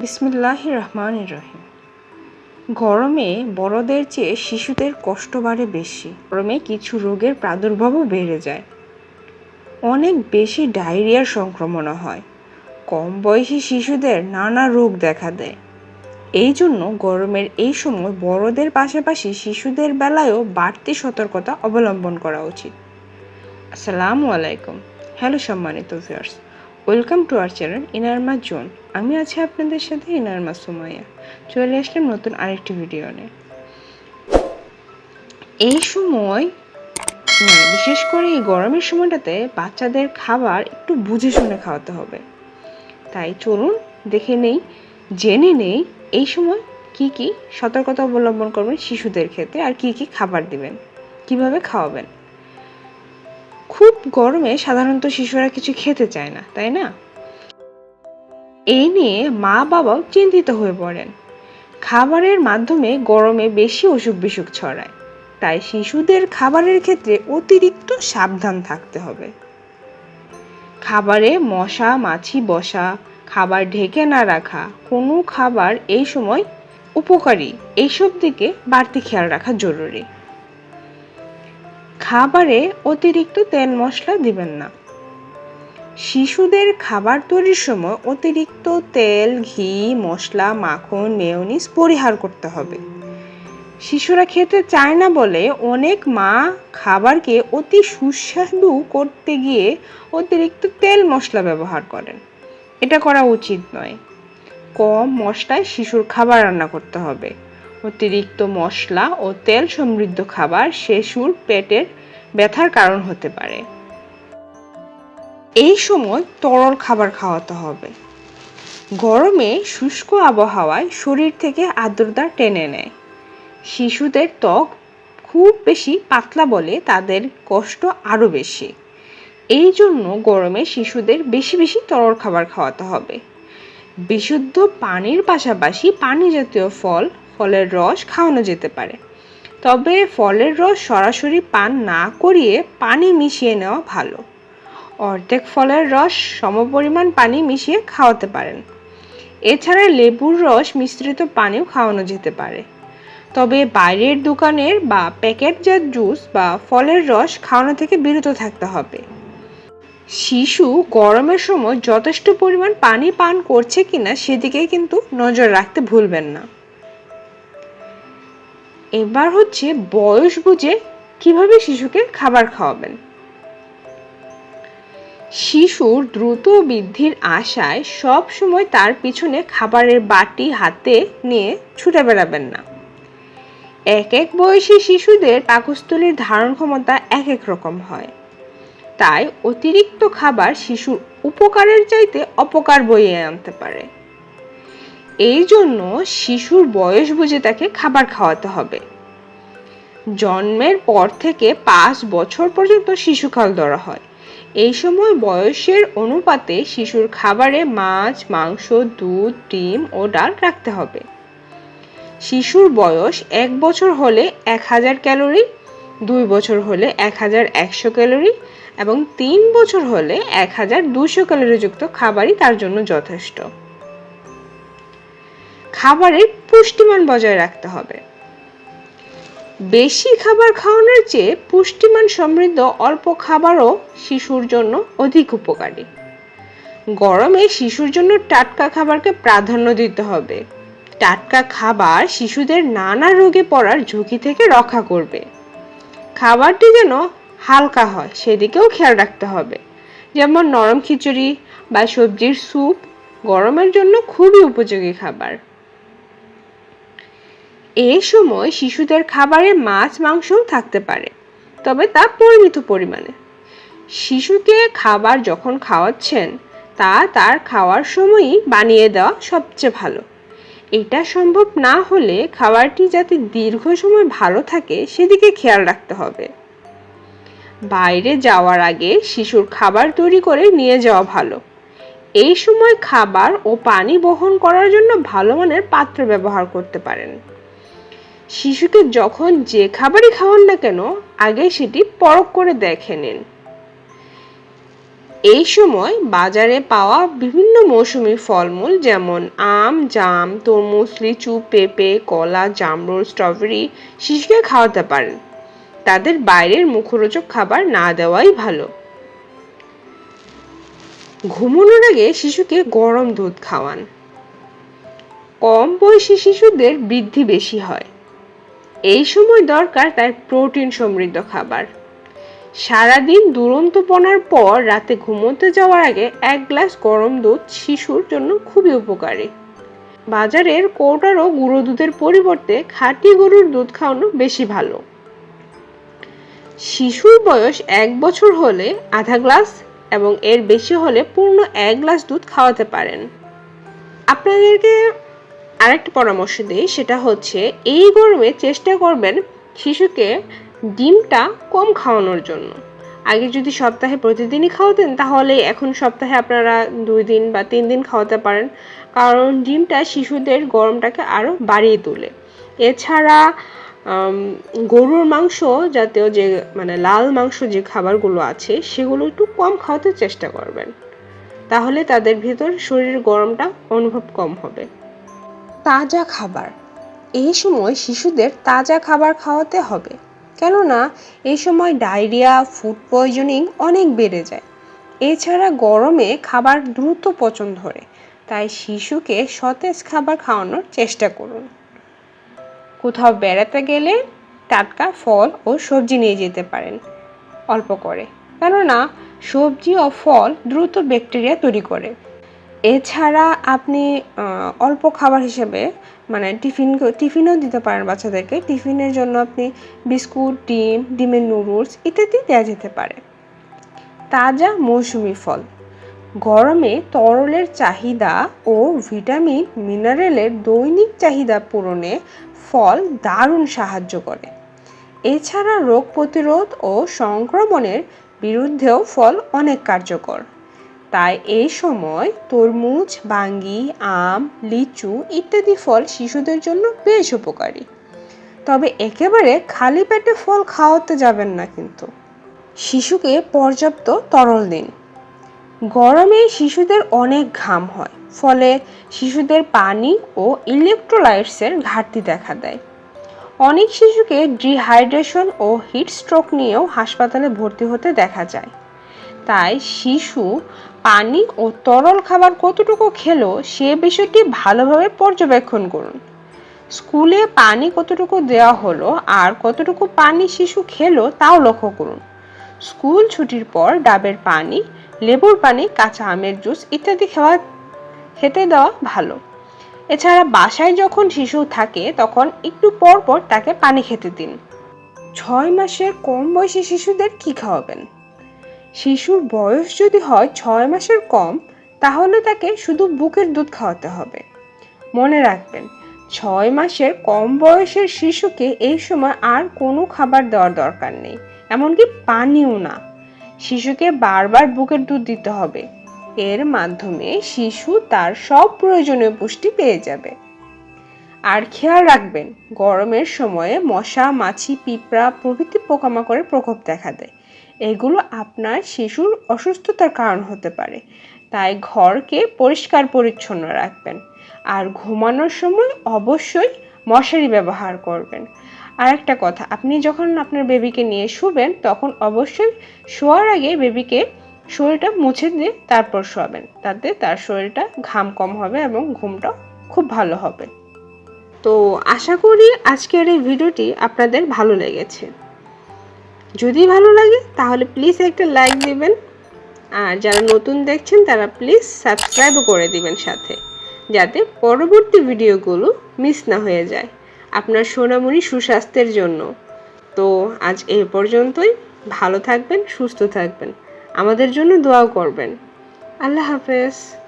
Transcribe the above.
বিসমিল্লাহ রহমান রহিম গরমে বড়দের চেয়ে শিশুদের কষ্ট বাড়ে বেশি। গরমে কিছু রোগের প্রাদুর্ভাবও বেড়ে যায়। অনেক বেশি ডায়রিয়ার সংক্রমণও হয়। কম বয়সী শিশুদের নানা রোগ দেখা দেয়। এই জন্য গরমের এই সময় বড়দের পাশাপাশি শিশুদের বেলায়ও বাড়তি সতর্কতা অবলম্বন করা উচিত। আসসালামু আলাইকুম। হ্যালো সম্মানিত viewers. Welcome to our channel ইনারমা zone. আমি আছি আপনাদের সাথে ইনারমা সুমাইয়া। চলে আসলাম নতুন আরেকটি ভিডিও নিয়ে। এই সময় মানে বিশেষ করে এই গরমের সময়টাতে বাচ্চাদের খাবার একটু বুঝে শুনে খাওয়াতে হবে। তাই চলুন দেখে নেই, জেনে নেই এই সময় কি কি সতর্কতা অবলম্বন করবেন শিশুদের ক্ষেত্রে আর কি কি খাবার দিবেন, কীভাবে খাওয়াবেন। খুব গরমে সাধারণত শিশুরা কিছু খেতে চায় না, তাই না? এই নিয়ে মা বাবাও চিন্তিত হয়ে পড়েন। খাবারের মাধ্যমে গরমে বেশি অসুখ বিসুখ ছড়ায়। তাই শিশুদের খাবারের ক্ষেত্রে অতিরিক্ত সাবধান থাকতে হবে। খাবারে মশা, মাছি বসা, খাবার ঢেকে না রাখা, কোনো খাবার এই সময় উপকারী। এইসব দিকে বাড়তি খেয়াল রাখা জরুরি। খাবারে অতিরিক্ত তেল মশলা দিবেন না। শিশুদের খাবার তৈরির সময় অতিরিক্ত তেল, ঘি, মশলা, মাখন মেয়নিস পরিহার করতে হবে। শিশুরা খেতে চায় না বলে অনেক মা খাবারকে অতি সুস্বাদু করতে গিয়ে অতিরিক্ত তেল মশলা ব্যবহার করেন। এটা করা উচিত নয়। কম মশলায় শিশুর খাবার রান্না করতে হবে। অতিরিক্ত মশলা ও তেল সমৃদ্ধ খাবার শিশুর পেটের ব্যথার কারণ হতে পারে। এই সময় তরল খাবার খাওয়াতে হবে। গরমে শুষ্ক আবহাওয়ায় শরীর থেকে আর্দ্রতা টেনে নেয়। শিশুদের ত্বক খুব বেশি পাতলা বলে তাদের কষ্ট আরও বেশি। এই জন্য গরমে শিশুদের বেশি বেশি তরল খাবার খাওয়াতে হবে। বিশুদ্ধ পানির পাশাপাশি পানি জাতীয় ফল, ফলের রস খাওয়ানো যেতে পারে। তবে ফলের রস সরাসরি পান না করিয়ে পানি মিশিয়ে নেওয়া ভালো। অর্ধেক ফলের রস সমপরিমাণ পানি মিশিয়ে খাওয়াতে পারেন। এছাড়া লেবুর রস মিশ্রিত পানিও খাওয়ানো যেতে পারে। তবে বাইরের দোকানের বা প্যাকেটজাত জুস বা ফলের রস খাওয়ানো থেকে বিরত থাকতে হবে। শিশু গরমের সময় যথেষ্ট পরিমাণ পানি পান করছে কিনা সেদিকে কিন্তু নজর রাখতে ভুলবেন না। এবার হচ্ছে বয়স বুঝে কীভাবে শিশুকে খাবার খাওয়াবেন। শিশুর দ্রুত বৃদ্ধির আশায় সব সময় তার পিছনে খাবারের বাটি হাতে নিয়ে ছুটে বেড়াবেন না। এক এক বয়সী শিশুদের পাকস্থলীর ধারণ ক্ষমতা এক এক রকম হয়। তাই অতিরিক্ত খাবার শিশুর উপকারের চাইতে অপকার বইয়ে আনতে পারে। এই জন্য শিশুর বয়স বুঝে তাকে খাবার খাওয়াতে হবে। জন্মের পর থেকে পাঁচ বছর পর্যন্ত শিশুকাল ধরা হয়। এই সময় বয়সের অনুপাতে শিশুর খাবারে মাছ, মাংস, দুধ, ডিম ও ডাল রাখতে হবে। শিশুর বয়স এক বছর হলে এক হাজার ক্যালোরি, দুই বছর হলে এক হাজার একশো ক্যালোরি এবং তিন বছর হলে এক হাজার দুশো ক্যালোরিযুক্ত খাবারই তার জন্য যথেষ্ট। খাবারের পুষ্টিমান বজায় রাখতে হবে। বেশি খাবার খাওয়ানোর চেয়ে পুষ্টিমান সমৃদ্ধ অল্প খাবারও শিশুর জন্য অধিক উপকারী। গরমে শিশুর জন্য টাটকা খাবারকে প্রাধান্য দিতে হবে। টাটকা খাবার শিশুদের নানা রোগে পড়ার ঝুঁকি থেকে রক্ষা করবে। খাবারটি যেন হালকা হয়, সেদিকেও খেয়াল রাখতে হবে। যেমন নরম খিচুড়ি বা সবজির স্যুপ গরমের জন্য খুবই উপযোগী খাবার। এই সময় শিশুদের খাবারে মাছ মাংসও থাকতে পারে, তবে তা পরিমিত পরিমাণে। শিশুকে খাবার যখন খাওয়াচ্ছেন, তা তার খাওয়ার সময়ই বানিয়ে দেওয়া সবচেয়ে ভালো। এটা সম্ভব না হলে খাবারটি যাতে দীর্ঘ সময় ভালো থাকে, সেদিকে খেয়াল রাখতে হবে। বাইরে যাওয়ার আগে শিশুর খাবার তৈরি করে নিয়ে যাওয়া ভালো। এই সময় খাবার ও পানি বহন করার জন্য ভালো মানের পাত্র ব্যবহার করতে পারেন। শিশুকে যখন যে খাবারই খাওয়ান না কেন, আগে সেটি পরখ করে দেখে নিন। এই সময় বাজারে পাওয়া বিভিন্ন মৌসুমি ফলমূল যেমন আম, জাম, তরমুজ, লিচু, পেঁপে, কলা, জামরুল, স্ট্রবেরি শিশুকে খাওয়াতে পারেন। তাদের বাইরের মুখরোচক খাবার না দেওয়াই ভালো। ঘুমানোর আগে শিশুকে গরম দুধ খাওয়ান। কম বয়সী শিশুদের বৃদ্ধি বেশি হয়। এই সময় দরকার তার প্রোটিন সমৃদ্ধ খাবার। সারাদিন দুরন্তপনার পর রাতে ঘুমোতে যাওয়ার আগে এক গ্লাস গরম দুধ শিশুর জন্য খুবই উপকারী। বাজারের কৌটার ও গুঁড়ো দুধের পরিবর্তে খাঁটি গরুর দুধ খাওয়ানো বেশি ভালো। শিশুর বয়স এক বছর হলে আধা গ্লাস এবং এর বেশি হলে পূর্ণ এক গ্লাস দুধ খাওয়াতে পারেন। আপনাদেরকে আরেকটা পরামর্শ দিই, সেটা হচ্ছে এই গরমে চেষ্টা করবেন শিশুকে ডিমটা কম খাওয়ানোর জন্য। আগে যদি সপ্তাহে প্রতিদিনই খাওয়াতেন, তাহলে এখন সপ্তাহে আপনারা দুই দিন বা তিন দিন খাওয়াতে পারেন। কারণ ডিমটা শিশুদের গরমটাকে আরও বাড়িয়ে তোলে। এছাড়া গরুর মাংস জাতীয় যে মানে লাল মাংস যে খাবারগুলো আছে, সেগুলো একটু কম খাওয়াতে চেষ্টা করবেন। তাহলে তাদের ভেতর শরীরের গরমটা অনুভব কম হবে। তাজা খাবার। এই সময় শিশুদের তাজা খাবার খাওয়াতে হবে। কেননা, এই সময় ডায়রিয়া, ফুড পয়জনিং অনেক বেড়ে যায়। এছাড়া গরমে খাবার দ্রুত পচন ধরে। তাই শিশুকে সতেজ খাবার খাওয়ানোর চেষ্টা করুন। কোথাও বেড়াতে গেলে টাটকা ফল ও সবজি নিয়ে যেতে পারেন অল্প করে। কেননা, সবজি ও ফল দ্রুত ব্যাকটেরিয়া তৈরি করে। এছাড়া আপনি অল্প খাবার হিসেবে মানে টিফিন টিফিনও দিতে পারেন বাচ্চাদেরকে। টিফিনের জন্য আপনি বিস্কুট, ডিম, ডিমের নুডলস ইত্যাদি দেওয়া যেতে পারে। তাজা মৌসুমি ফল। গরমে তরলের চাহিদা ও ভিটামিন, মিনারেলের দৈনিক চাহিদা পূরণে ফল দারুণ সাহায্য করে। এছাড়া রোগ প্রতিরোধ ও সংক্রমণের বিরুদ্ধেও ফল অনেক কার্যকর। তাই এই সময় তরমুজ, বাঙ্গি, আম, লিচু ইত্যাদি ফল শিশুদের জন্য বেশ উপকারী। তবে একেবারে খালি পেটে ফল খাওয়াতে যাবেন না কিন্তু। শিশুকে পর্যাপ্ত তরল দিন। গরমে শিশুদের অনেক ঘাম হয়, ফলে শিশুদের পানি ও ইলেকট্রোলাইটসের ঘাটতি দেখা দেয়। অনেক শিশুকে ডিহাইড্রেশন ও হিট স্ট্রোক নিয়েও হাসপাতালে ভর্তি হতে দেখা যায়। তাই শিশু পানি ও তরল খাবার কতটুকু খেলো সে বিষয়টি ভালোভাবে পর্যবেক্ষণ করুন। স্কুলে পানি কতটুকু দেওয়া হলো আর কতটুকু পানি শিশু খেলো তাও লক্ষ্য করুন। স্কুল ছুটির পর ডাবের পানি, লেবুর পানি, কাঁচা আমের জুস ইত্যাদি খাওয়া খেতে দেওয়া ভালো। এছাড়া বাসায় যখন শিশু থাকে তখন একটু পর পর তাকে পানি খেতে দিন। ছয় মাসের কম বয়সী শিশুদের কি খাওয়াবেন? শিশুর বয়স যদি হয় ছয় মাসের কম, তাহলে তাকে শুধু বুকের দুধ খাওয়াতে হবে। মনে রাখবেন, ছয় মাসের কম বয়সের শিশুকে এই সময় আর কোনো খাবার দেওয়ার দরকার নেই, এমনকি পানিও না। শিশুকে বারবার বুকের দুধ দিতে হবে। এর মাধ্যমে শিশু তার সব প্রয়োজনীয় পুষ্টি পেয়ে যাবে। আর খেয়াল রাখবেন, গরমের সময়ে মশা, মাছি, পিঁপড়া প্রভৃতি পোকামাকড়ের প্রকোপ দেখা দেয়। এগুলো আপনার শিশুর অসুস্থতার কারণ হতে পারে। তাই ঘরকে পরিষ্কার পরিচ্ছন্ন রাখবেন। আর ঘুমানোর সময় অবশ্যই মশারি ব্যবহার করবেন। আর একটা কথা, আপনি যখন আপনার বেবিকে নিয়ে শুবেন, তখন অবশ্যই শোয়ার আগে বেবিকে শরীরটা মুছে দিয়ে তারপর শোয়াবেন। তাতে তার শরীরটা ঘাম কম হবে এবং ঘুমটাও খুব ভালো হবে। তো আশা করি আজকের এই ভিডিওটি আপনাদের ভালো লেগেছে। যদি ভালো লাগে, তাহলে প্লিজ একটা লাইক দিবেন। আর যারা নতুন দেখছেন, তারা প্লিজ সাবস্ক্রাইবও করে দিবেন সাথে, যাতে পরবর্তী ভিডিওগুলো মিস না হয়ে যায়। আপনার সোনামণি সুস্বাস্থ্যের জন্য। তো আজ এই পর্যন্তই। ভালো থাকবেন, সুস্থ থাকবেন। আমাদের জন্য দোয়াও করবেন। আল্লাহ হাফেজ।